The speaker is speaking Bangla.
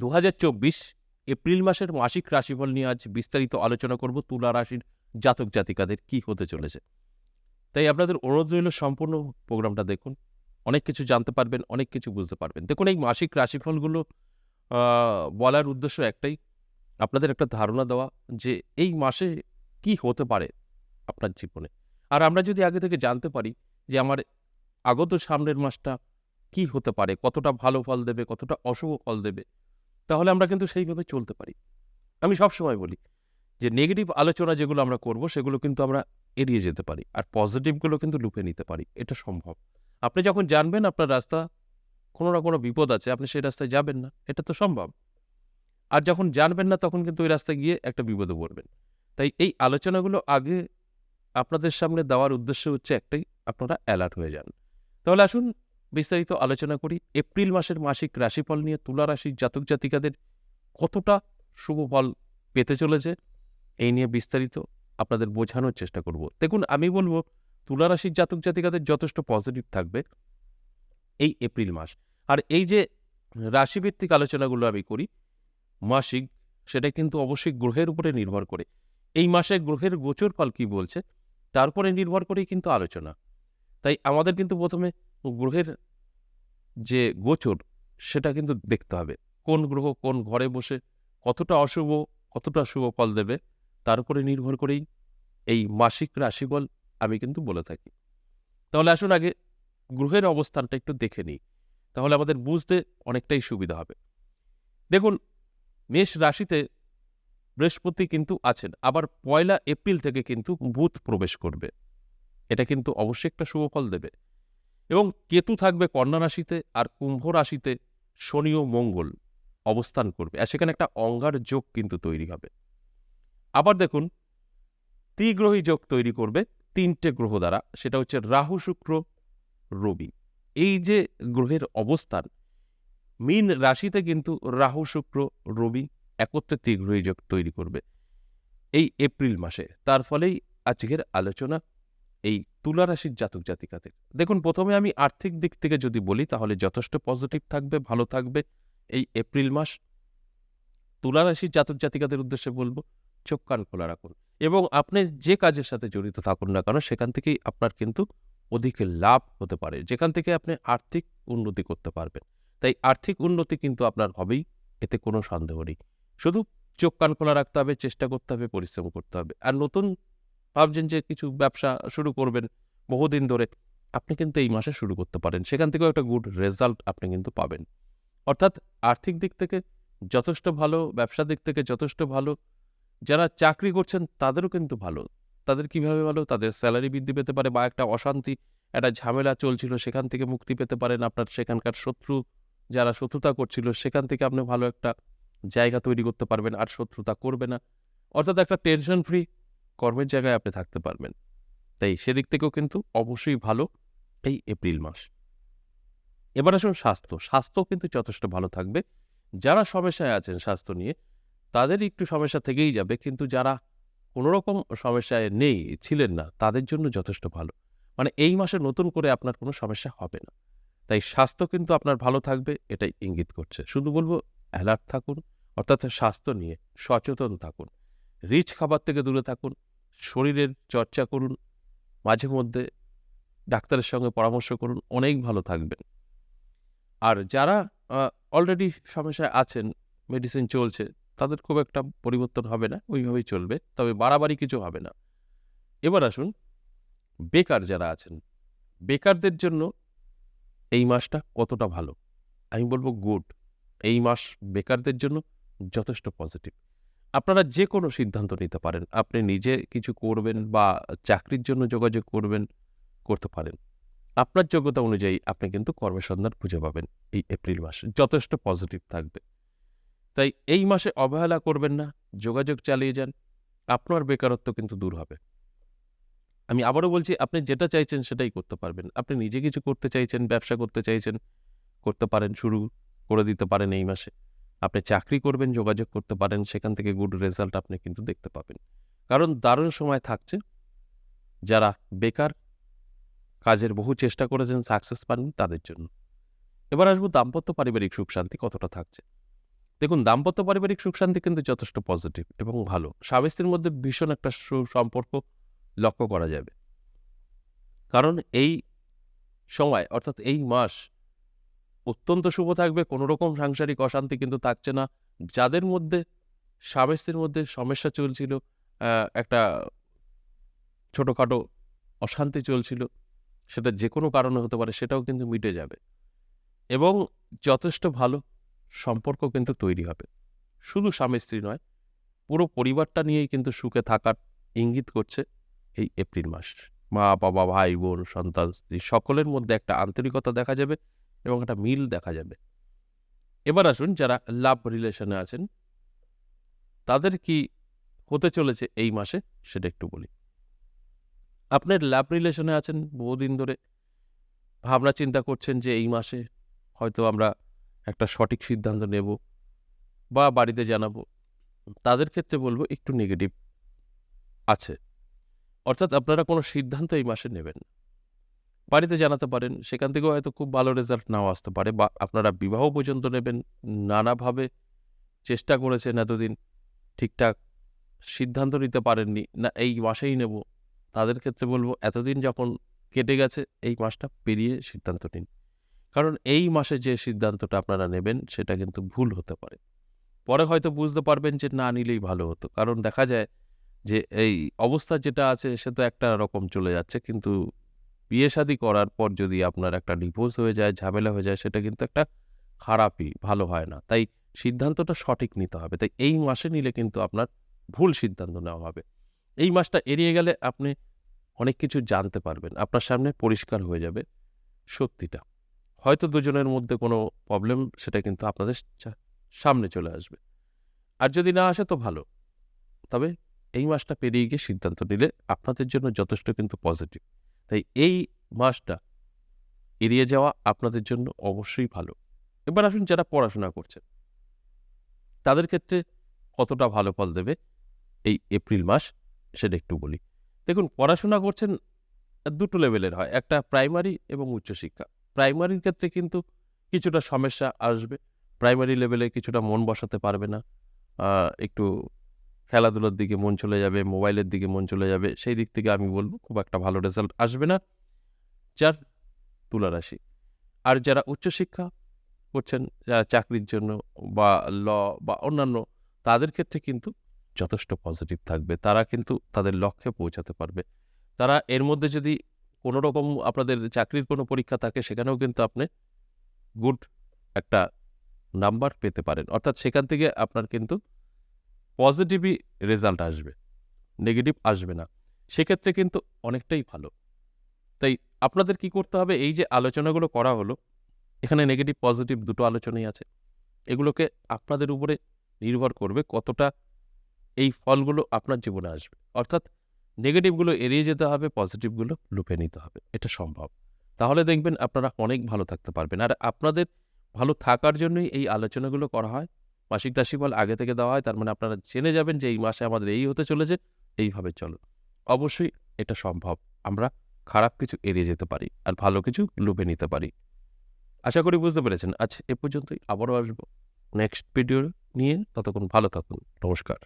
দু হাজার চব্বিশ এপ্রিল মাসের মাসিক রাশিফল নিয়ে আজ বিস্তারিত আলোচনা করব তুলা রাশির জাতক জাতিকাদের কি হতে চলেছে। তাই আপনাদের অনুরোধ রইল সম্পূর্ণ প্রোগ্রামটা দেখুন। অনেক কিছু জানতে পারবেন, অনেক কিছু বুঝতে পারবেন। দেখুন, এই মাসিক রাশিফলগুলো বলার উদ্দেশ্য একটাই। আপনাদের একটা ধারণা দেওয়া যে এই মাসে কি হতে পারে আপনার জীবনে। আর আমরা যদি আগে থেকে জানতে পারি যে আমার আগত সামনের মাসটা কি হতে পারে, কতটা ভালো ফল দেবে, কতটা অশুভ ফল দেবে তাহলে আমরা কিন্তু সেইভাবে চলতে পারি। আমি সবসময় বলি যে নেগেটিভ আলোচনা যেগুলো আমরা করব, সেগুলো কিন্তু আমরা এড়িয়ে যেতে পারি আর পজিটিভগুলো কিন্তু লুপে নিতে পারি। এটা সম্ভব। আপনি যখন জানবেন আপনার রাস্তা কোনো না কোনো বিপদ আছে, আপনি সেই রাস্তায় যাবেন না। এটা তো সম্ভব। আর যখন জানবেন না, তখন কিন্তু ওই রাস্তায় গিয়ে একটা বিপদে পড়বেন। তাই এই আলোচনাগুলো আগে আপনাদের সামনে দেওয়ার উদ্দেশ্য হচ্ছে একটাই, আপনারা অ্যালার্ট হয়ে যান। তাহলে আসুন বিস্তারিত আলোচনা করি। এপ্রিল মাসের মাসিক রাশিফল নিয়ে তুলা রাশির জাতক জাতিকাদের কতটা শুভ ফল পেতে চলেছে, এই নিয়ে বিস্তারিত আপনাদের বোঝানোর চেষ্টা করব। দেখুন, আমি বলব তুলা রাশির জাতক জাতিকাদের যথেষ্ট পজিটিভ থাকবে এই এপ্রিল মাস। আর এই যে রাশিভিত্তিক আলোচনাগুলো আমি করি, মাসিক, সেটা কিন্তু অবশ্যই গ্রহের উপরে নির্ভর করে। এই মাসে গ্রহের গোচর ফল কি বলছে তারপরে নির্ভর করেই কিন্তু আলোচনা। তাই আমাদের কিন্তু প্রথমে গ্রহের যে গোচর, সেটা কিন্তু দেখতে হবে। কোন গ্রহ কোন ঘরে বসে কতটা অশুভ, কতটা শুভ ফল দেবে, তার উপরে নির্ভর করেই এই মাসিক রাশিফল আমি কিন্তু বলে থাকি। তাহলে আসুন আগে গ্রহের অবস্থানটা একটু দেখে নিই। তাহলে আমাদের বুঝতে অনেকটাই সুবিধা হবে। দেখুন, মেষ রাশিতে বৃহস্পতি কিন্তু আছেন, আবার পয়লা এপ্রিল থেকে কিন্তু বুধ প্রবেশ করবে। এটা কিন্তু অবশ্যই একটা শুভ ফল দেবে। এবং কেতু থাকবে কন্যা রাশিতে আর কুম্ভ রাশিতে শনি ও মঙ্গল অবস্থান করবে। আর সেখানে একটা অঙ্গার যোগ কিন্তু তৈরি হবে। আবার দেখুন, ত্রিগ্রহী যোগ তৈরি করবে তিনটে গ্রহ দ্বারা, সেটা হচ্ছে রাহু, শুক্র, রবি। এই যে গ্রহের অবস্থান, মীন রাশিতে কিন্তু রাহু, শুক্র, রবি একত্রে ত্রিগ্রহী যোগ তৈরি করবে এই এপ্রিল মাসে। তার ফলেই আজকের আলোচনা এই তুলা রাশির জাতক জাতিকাদের। দেখুন, প্রথমে আমি আর্থিক দিক থেকে যদি বলি, তাহলে যথেষ্ট পজিটিভ থাকবে, ভালো থাকবে এই এপ্রিল মাস। তুলা রাশির জাতক জাতিকাদের উদ্দেশ্যে বলব, চোখ কান খোলা রাখুন এবং আপনি যে কাজের সাথে জড়িত থাকুন না কেন, সেখান থেকেই আপনার কিন্তু অধিক লাভ হতে পারে। যেখান থেকে আপনি আর্থিক উন্নতি করতে পারবেন। তাই আর্থিক উন্নতি কিন্তু আপনার হবেই, এতে কোনো সন্দেহ নেই। শুধু চোখ কান খোলা রাখতে হবে, চেষ্টা করতে হবে, পরিশ্রম করতে হবে। আর নতুন ভাবছেন যে কিছু ব্যবসা শুরু করবেন বহুদিন ধরে। আপনি কিন্তু এই মাসে শুরু করতে পারেন। সেখান থেকেও একটা গুড রেজাল্ট আপনি কিন্তু পাবেন। অর্থাৎ আর্থিক দিক থেকে যথেষ্ট ভালো ব্যবসার দিক থেকে যথেষ্ট ভালো। যারা চাকরি করছেন তাদেরও কিন্তু ভালো। তাদের কীভাবে ভালো? তাদের স্যালারি বৃদ্ধি পেতে পারে বা একটা অশান্তি, একটা ঝামেলা চলছিল, সেখান থেকে মুক্তি পেতে পারেন আপনার সেখানকার শত্রু। যারা শত্রুতা করছিল, সেখান থেকে আপনি ভালো একটা জায়গা তৈরি করতে পারবেন, আর শত্রুতা করবে না। অর্থাৎ একটা টেনশন ফ্রি কর্মের জায়গায় আপনি থাকতে পারবেন। তাই সেদিক থেকেও কিন্তু অবশ্যই ভালো এই এপ্রিল মাস। এবার আসুন স্বাস্থ্য। স্বাস্থ্য কিন্তু যথেষ্ট ভালো থাকবে। যারা সমস্যায় আছেন স্বাস্থ্য নিয়ে, তাদের একটু সমস্যা থেকেই যাবে। কিন্তু যারা কোনো রকম সমস্যায় নেই, ছিলেন না, তাদের জন্য যথেষ্ট ভালো। মানে এই মাসে নতুন করে আপনার কোনো সমস্যা হবে না। তাই স্বাস্থ্য কিন্তু আপনার ভালো থাকবে, এটাই ইঙ্গিত করছে। শুধু বলব অ্যালার্ট থাকুন, অর্থাৎ স্বাস্থ্য নিয়ে সচেতন থাকুন। রিচ খাবার থেকে দূরে থাকুন শরীরের চর্চা করুন, মাঝে মধ্যে ডাক্তারের সঙ্গে পরামর্শ করুন, অনেক ভালো থাকবেন। আর যারা অলরেডি সমস্যায় আছেন মেডিসিন চলছে, তাদের খুব একটা পরিবর্তন হবে না, ওইভাবেই চলবে, তবে বাড়াবাড়ি কিছু হবে না। এবার আসুন, বেকার যারা আছেন, বেকারদের জন্য এই মাসটা কতটা ভালো? আমি বলব গুড এই মাস বেকারদের জন্য যথেষ্ট পজিটিভ আপনারা যে কোনো সিদ্ধান্ত নিতে পারেন। আপনি নিজে কিছু করবেন বা চাকরির জন্য যোগাযোগ করবেন, করতে পারেন। আপনার যোগ্যতা অনুযায়ী আপনি কিন্তু কর্মসন্ধান খুঁজে পাবেন এই এপ্রিল মাসে। যথেষ্ট পজিটিভ থাকবে। তাই এই মাসে অবহেলা করবেন না, যোগাযোগ চালিয়ে যান, আপনার বেকারত্ব কিন্তু দূর হবে। আমি আবারও বলছি, আপনি যেটা চাইছেন সেটাই করতে পারবেন। আপনি নিজে কিছু করতে চাইছেন, ব্যবসা করতে চাইছেন, করতে পারেন, শুরু করে দিতে পারেন এই মাসে। আপনি চাকরি করবেন, যোগাযোগ করতে পারেন, সেখান থেকে গুড রেজাল্ট আপনি কিন্তু দেখতে পাবেন। কারণ দারুণ সময় থাকছে। যারা বেকার, কাজের বহু চেষ্টা করেছেন সাকসেস পাননি তাদের জন্য। এবার আসব দাম্পত্য পারিবারিক সুখ শান্তি কতটা থাকছে? দেখুন, দাম্পত্য পারিবারিক সুখ শান্তি কিন্তু যথেষ্ট পজিটিভ এবং ভালো। স্বামী স্ত্রীর মধ্যে ভীষণ একটা সুসম্পর্ক লক্ষ্য করা যাবে। কারণ এই সময়, অর্থাৎ এই মাস অত্যন্ত শুভ থাকবে কোনো রকম সাংসারিক অশান্তি কিন্তু থাকছে না। যাদের মধ্যে স্বামী স্ত্রীর মধ্যে সমস্যা চলছিল একটা ছোটোখাটো অশান্তি চলছিল, সেটা যে কোনো কারণে হতে পারে, সেটাও কিন্তু মিটে যাবে। এবং যথেষ্ট ভালো সম্পর্ক কিন্তু তৈরি হবে। শুধু স্বামী স্ত্রী নয়, পুরো পরিবারটা নিয়েই কিন্তু সুখে থাকার ইঙ্গিত করছে এই এপ্রিল মাস। মা, বাবা, ভাই, বোন, সন্তান, স্ত্রী, সকলের মধ্যে একটা আন্তরিকতা দেখা যাবে। এবং একটা মিল দেখা যাবে। এবার আসুন যারা লাভ রিলেশনে আছেন, তাদের কি হতে চলেছে এই মাসে সেটা একটু বলি। আপনার লাভ রিলেশনে আছেন বহুদিন ধরে, ভাবনা চিন্তা করছেন যে এই মাসে হয়তো আমরা একটা সঠিক সিদ্ধান্ত নেব বা বাড়িতে জানাব। তাদের ক্ষেত্রে বলব একটু নেগেটিভ আছে। অর্থাৎ আপনারা কোনো সিদ্ধান্ত এই মাসে নেবেন না। বাড়িতে জানাতে পারেন, সেখান থেকেও হয়তো খুব ভালো রেজাল্ট নাও আসতে পারে বা আপনারা বিবাহ পর্যন্ত নেবেন, নানাভাবে চেষ্টা করেছেন এতদিন, ঠিকঠাক সিদ্ধান্ত নিতে পারেননি, না এই মাসেই নেব। তাদের ক্ষেত্রে বলব এতদিন যখন কেটে গেছে, এই মাসটা পেরিয়ে সিদ্ধান্ত নিন। কারণ এই মাসে যে সিদ্ধান্তটা আপনারা নেবেন, সেটা কিন্তু ভুল হতে পারে। পরে হয়তো বুঝতে পারবেন যে না নিলেই ভালো হতো। কারণ দেখা যায় যে এই অবস্থা যেটা আছে, সে তো একটা রকম চলে যাচ্ছে, কিন্তু বিয়ে শাদী করার পর যদি আপনার একটা ডিভোর্স হয়ে যায়, ঝামেলা হয়ে যায়, সেটা কিন্তু একটা খারাপই, ভালো হয় না। তাই সিদ্ধান্তটা সঠিক নিতে হবে। তাই এই মাসে নিলে কিন্তু আপনার ভুল সিদ্ধান্ত নেওয়া হবে। এই মাসটা এড়িয়ে গেলে আপনি অনেক কিছু জানতে পারবেন। আপনার সামনে পরিষ্কার হয়ে যাবে সত্যিটা। হয়তো দুজনের মধ্যে কোনো প্রবলেম সেটা কিন্তু আপনাদের সামনে চলে আসবে। আর যদি না আসে তো ভালো। তবে এই মাসটা পেরিয়ে গিয়ে সিদ্ধান্ত নিলে আপনাদের জন্য যথেষ্ট কিন্তু পজিটিভ তাই এই মাসটা এড়িয়ে যাওয়া আপনাদের জন্য অবশ্যই ভালো। এবার আসুন যারা পড়াশোনা করছেন। তাদের ক্ষেত্রে কতটা ভালো ফল দেবে এই এপ্রিল মাস সেটা একটু বলি। দেখুন, পড়াশোনা করছেন দুটো লেভেলের হয়, একটা প্রাইমারি এবং উচ্চশিক্ষা প্রাইমারির ক্ষেত্রে কিন্তু কিছুটা সমস্যা আসবে। প্রাইমারি লেভেলে কিছুটা মন বসাতে পারবে না। একটু খেলাধুলার দিকে মন চলে যাবে, মোবাইলের দিকে মন চলে যাবে, সেই দিক থেকে আমি বলব খুব একটা ভালো রেজাল্ট আসবে না। যার তুলা রাশি। আর যারা উচ্চশিক্ষা করছেন, যারা চাকরির জন্য বা ল বা অন্যান্য, তাদের ক্ষেত্রে কিন্তু যথেষ্ট পজিটিভ থাকবে। তারা কিন্তু তাদের লক্ষ্যে পৌঁছাতে পারবে। তারা এর মধ্যে যদি কোনো রকম আপনাদের চাকরির কোনো পরীক্ষা থাকে, সেখানেও কিন্তু আপনি গুড একটা নাম্বার পেতে পারেন। অর্থাৎ সেখান থেকে আপনার কিন্তু পজিটিভই রেজাল্ট আসবে নেগেটিভ আসবে না। সেক্ষেত্রে কিন্তু অনেকটাই ভালো। তাই আপনাদের কি করতে হবে? এই যে আলোচনাগুলো করা হলো, এখানে নেগেটিভ পজিটিভ দুটো আলোচনাই আছে। এগুলোকে আপনাদের উপরে নির্ভর করবে কতটা এই ফলগুলো আপনার জীবনে আসবে। অর্থাৎ নেগেটিভগুলো এড়িয়ে যেতে হবে পজিটিভগুলো লুপে নিতে হবে। এটা সম্ভব। তাহলে দেখবেন আপনারা অনেক ভালো থাকতে পারবেন। আর আপনাদের ভালো থাকার জন্যই এই আলোচনাগুলো করা হয়। মাসিক রাশিফল আগে থেকে দেওয়া হয়, তার মানে আপনারা জেনে যাবেন যে এই মাসে আমাদের এই হতে চলেছে, এইভাবে চলো অবশ্যই এটা সম্ভব, আমরা খারাপ কিছু এড়িয়ে যেতে পারি আর ভালো কিছু লুপে নিতে পারি। আশা করি বুঝতে পেরেছেন, আজ এ পর্যন্তই, আবারও আসব নেক্সট ভিডিও নিয়ে, ততক্ষণ ভালো থাকুন, নমস্কার।